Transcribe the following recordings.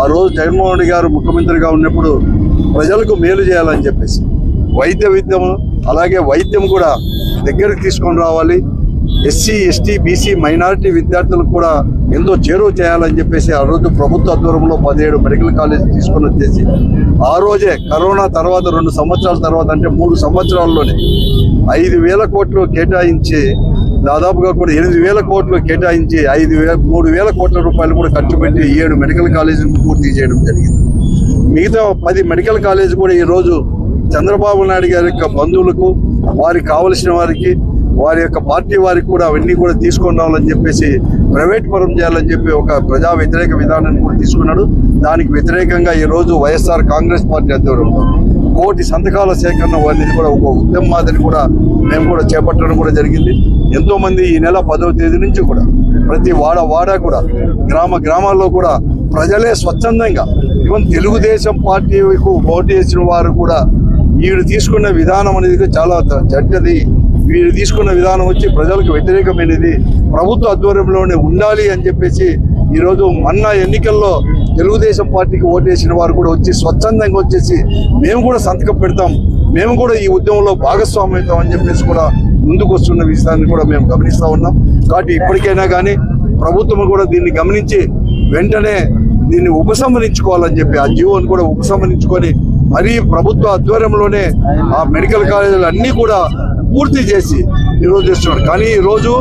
ఆ రోజు జగన్మోహన్ రెడ్డి గారు ముఖ్యమంత్రిగా ఉన్నప్పుడు ప్రజలకు మేలు చేయాలని చెప్పేసి వైద్య విద్యము అలాగే వైద్యం కూడా దగ్గరికి తీసుకొని రావాలి. ఎస్సీ ఎస్టీ బీసీ మైనారిటీ విద్యార్థులకు కూడా ఎంతో చేరువ చేయాలని చెప్పేసి ఆ రోజు ప్రభుత్వ ఆధ్వర్యంలో పదిహేడు మెడికల్ కాలేజ్ తీసుకొని వచ్చేసి ఆ రోజే కరోనా తర్వాత రెండు సంవత్సరాల తర్వాత అంటే మూడు సంవత్సరాల్లోనే ఐదు వేల కోట్లు కేటాయించి దాదాపుగా కూడా ఎనిమిది వేల కోట్లు కేటాయించి ఐదు వేల మూడు వేల కోట్ల రూపాయలు కూడా ఖర్చు పెట్టి ఏడు మెడికల్ కాలేజీలు పూర్తి చేయడం జరిగింది. మిగతా పది మెడికల్ కాలేజ్ కూడా ఈ రోజు చంద్రబాబు నాయుడు గారి యొక్క బంధువులకు వారికి కావలసిన వారికి వారి యొక్క పార్టీ వారికి కూడా అవన్నీ కూడా తీసుకొని రావాలని చెప్పేసి ప్రైవేట్ పరం చేయాలని చెప్పి ఒక ప్రజా వ్యతిరేక విధానాన్ని కూడా తీసుకున్నాడు. దానికి వ్యతిరేకంగా ఈ రోజు వైఎస్ఆర్ కాంగ్రెస్ పార్టీ ఆధ్వర్యంలో కోటి సంతకాల సేకరణ అనేది కూడా ఒక ఉద్యమం మాదిరి కూడా మేము కూడా చేపట్టడం కూడా జరిగింది. ఎంతో మంది ఈ నెల పదవ తేదీ నుంచి కూడా ప్రతి వాడ వాడ కూడా గ్రామ గ్రామాల్లో కూడా ప్రజలే స్వచ్ఛందంగా ఈవెన్ తెలుగుదేశం పార్టీకు ఓటు వేసిన వారు కూడా వీడు తీసుకున్న విధానం అనేది చాలా చెడ్డది. వీడు తీసుకున్న విధానం వచ్చి ప్రజలకు వ్యతిరేకమైనది. ప్రభుత్వ ఆధ్వర్యంలోనే ఉండాలి అని చెప్పేసి ఈరోజు మొన్న ఎన్నికల్లో తెలుగుదేశం పార్టీకి ఓటేసిన వారు కూడా వచ్చి స్వచ్ఛందంగా వచ్చేసి మేము కూడా సంతకం పెడతాం. మేము కూడా ఈ ఉద్యమంలో భాగస్వామ్యం అవుతాం అని చెప్పేసి కూడా ముందుకు వస్తున్న విషయాన్ని కూడా మేము గమనిస్తూ ఉన్నాం. కాబట్టి ఇప్పటికైనా కానీ ప్రభుత్వం కూడా దీన్ని గమనించి వెంటనే దీన్ని ఉపసంహరించుకోవాలని చెప్పి ఆ జీవోని కూడా ఉపసంహరించుకొని మరీ ప్రభుత్వ ఆధ్వర్యంలోనే ఆ మెడికల్ కాలేజీలు అన్నీ కూడా పూర్తి చేసి ఈరోజు చేస్తున్నారు. కానీ ఈరోజు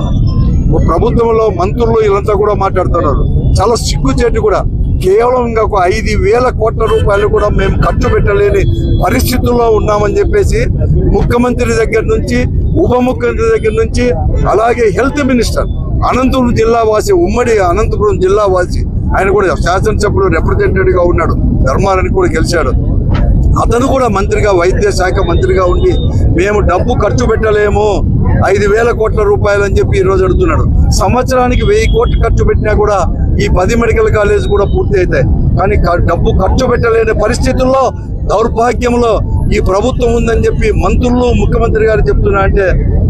ప్రభుత్వంలో మంత్రులు వీళ్ళంతా కూడా మాట్లాడుతున్నారు. చాలా సిగ్గుచేటు కూడా కేవలం ఒక ఐదు వేల కోట్ల రూపాయలు కూడా మేము ఖర్చు పెట్టలేని పరిస్థితుల్లో ఉన్నామని చెప్పేసి ముఖ్యమంత్రి దగ్గర నుంచి ఉప ముఖ్యమంత్రి దగ్గర నుంచి అలాగే హెల్త్ మినిస్టర్ అనంతపురం జిల్లా వాసి ఉమ్మడి అనంతపురం జిల్లా వాసి ఆయన కూడా శాసనసభలో రిప్రజెంటేటివ్గా ఉన్నాడు. ధర్మారాన్ని కూడా గెలిచాడు. అతను కూడా మంత్రిగా వైద్య శాఖ మంత్రిగా ఉండి మేము డబ్బు ఖర్చు పెట్టలేము ఐదు వేల కోట్ల రూపాయలు అని చెప్పి ఈరోజు అడుగుతున్నాడు. సంవత్సరానికి వెయ్యి కోట్లు ఖర్చు పెట్టినా కూడా ఈ పది మెడికల్ కాలేజ్ కూడా పూర్తి అవుతాయి. కానీ డబ్బు ఖర్చు పెట్టలేని పరిస్థితుల్లో దౌర్భాగ్యంలో ఈ ప్రభుత్వం ఉందని చెప్పి మంత్రులు ముఖ్యమంత్రి గారు చెప్తున్నా అంటే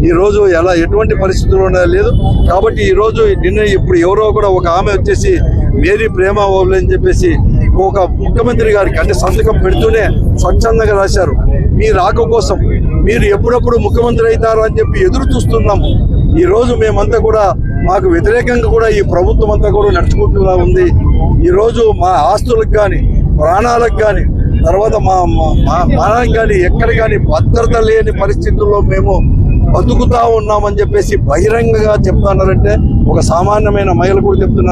ఈ రోజు ఎలా ఎటువంటి పరిస్థితులు లేదు. కాబట్టి ఈ రోజు నిన్న ఇప్పుడు ఎవరో కూడా ఒక ఆమె వచ్చేసి మేరీ ప్రేమ అని చెప్పేసి ఒక ముఖ్యమంత్రి గారికి అంటే సంతకం పెడుతూనే స్వచ్ఛందంగా రాశారు. మీ రాక కోసం మీరు ఎప్పుడప్పుడు ముఖ్యమంత్రి అవుతారు అని చెప్పి ఎదురు చూస్తున్నాము. ఈరోజు మేమంతా కూడా మాకు వ్యతిరేకంగా కూడా ఈ ప్రభుత్వం అంతా కూడా నడుచుకుంటున్నా ఉంది. ఈరోజు మా ఆస్తులకు కానీ ప్రాణాలకు కానీ తర్వాత మా మా- మా మానానికి కానీ ఎక్కడ కానీ భద్రత లేని పరిస్థితుల్లో మేము బతుకుతా ఉన్నామని చెప్పేసి బహిరంగంగా చెప్తున్నారంటే ఒక సామాన్యమైన మహిళ కూడా చెప్తున్నారు.